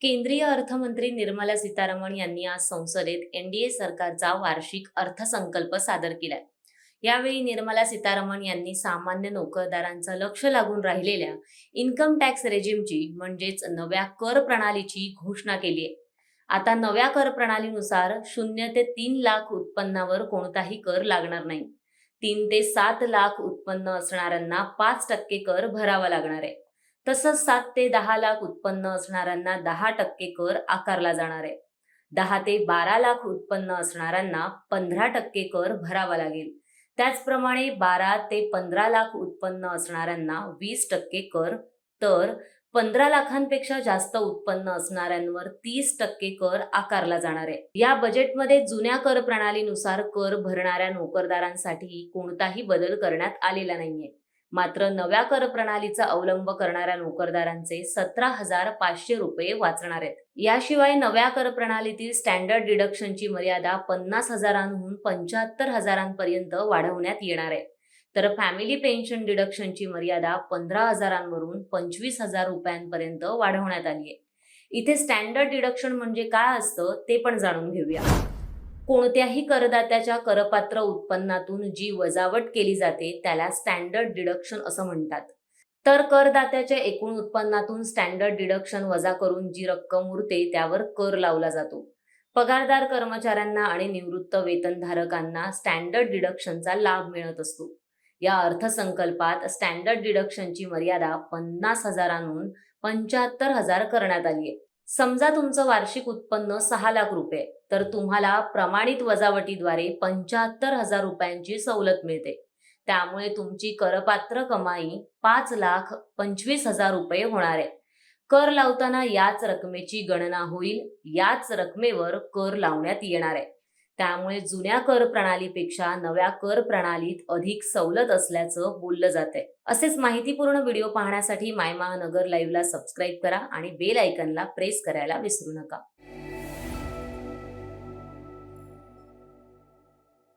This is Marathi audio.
केंद्रीय अर्थमंत्री निर्मला सीतारामन यांनी आज संसदेत एनडीए सरकारचा वार्षिक अर्थसंकल्प सादर केलाय. यावेळी निर्मला सीतारामन यांनी सामान्य नोकरदारांचं लक्ष लागून राहिलेल्या इन्कम टॅक्स रेजिमची म्हणजेच नव्या कर प्रणालीची घोषणा केली आहे. आता नव्या कर प्रणालीनुसार शून्य ते तीन लाख उत्पन्नावर कोणताही कर लागणार नाही. तीन ते सात लाख उत्पन्न असणाऱ्यांना पाच टक्के कर भरावा लागणार आहे. तसंच सात ते दहा लाख उत्पन्न असणाऱ्यांना दहा टक्के कर आकारला जाणार आहे. दहा ते बारा लाख उत्पन्न असणाऱ्यांना पंधरा टक्के कर भरावा लागेल. त्याचप्रमाणे बारा ते पंधरा लाख उत्पन्न असणाऱ्यांना वीस टक्के कर तर पंधरा लाखांपेक्षा जास्त उत्पन्न असणाऱ्यांवर तीस टक्के कर आकारला जाणार आहे. या बजेटमध्ये जुन्या कर प्रणालीनुसार कर भरणाऱ्या नोकरदारांसाठी कोणताही बदल करण्यात आलेला नाहीये. मात्र नव्या कर प्रणालीचा अवलंब करणाऱ्या नोकरदारांचे सतरा हजार पाचशे रुपये वाचणार आहेत. याशिवाय नव्या कर प्रणालीतील स्टँडर्ड डिडक्शनची मर्यादा पन्नास हजारांहून पंच्याहत्तर हजारांपर्यंत वाढवण्यात येणार आहे. तर फॅमिली पेन्शन डिडक्शनची मर्यादा पंधरा हजारांवरून पंचवीस हजार रुपयांपर्यंत वाढवण्यात आली आहे. इथे स्टँडर्ड डिडक्शन म्हणजे काय असतं ते पण जाणून घेऊया. कोणत्याही करदात्याच्या करपात्र उत्पन्नातून जी वजावट केली जाते त्याला स्टँडर्ड डिडक्शन असं म्हणतात. तर करदात्याच्या एकूण उत्पन्नातून स्टँडर्ड डिडक्शन वजा करून जी रक्कम उरते त्यावर कर लावला जातो. पगारदार कर्मचाऱ्यांना आणि निवृत्त वेतनधारकांना स्टँडर्ड डिडक्शनचा लाभ मिळत असतो. या अर्थसंकल्पात स्टँडर्ड डिडक्शनची मर्यादा पन्नास हजारांहून पंच्याहत्तर हजार करण्यात आली आहे. समजा तुमचं वार्षिक उत्पन्न सहा लाख रुपये तर तुम्हाला प्रमाणित वजावटीद्वारे पंच्याहत्तर हजार रुपयांची सवलत मिळते. त्यामुळे तुमची करपात्र कमाई पाच लाख पंचवीस हजार रुपये होणार आहे. कर लावताना याच रकमेची गणना होईल याच रकमेवर कर लावण्यात येणार आहे. त्यामुळे जुन्या कर प्रणालीपेक्षा नव्या कर प्रणालीत अधिक सवलत असल्याचं बोललं जात आहे असेच माहितीपूर्ण व्हिडिओ पाहण्यासाठी माय महानगर लाईव्हला सबस्क्राईब करा आणि बेल आयकनला प्रेस करायला विसरू नका.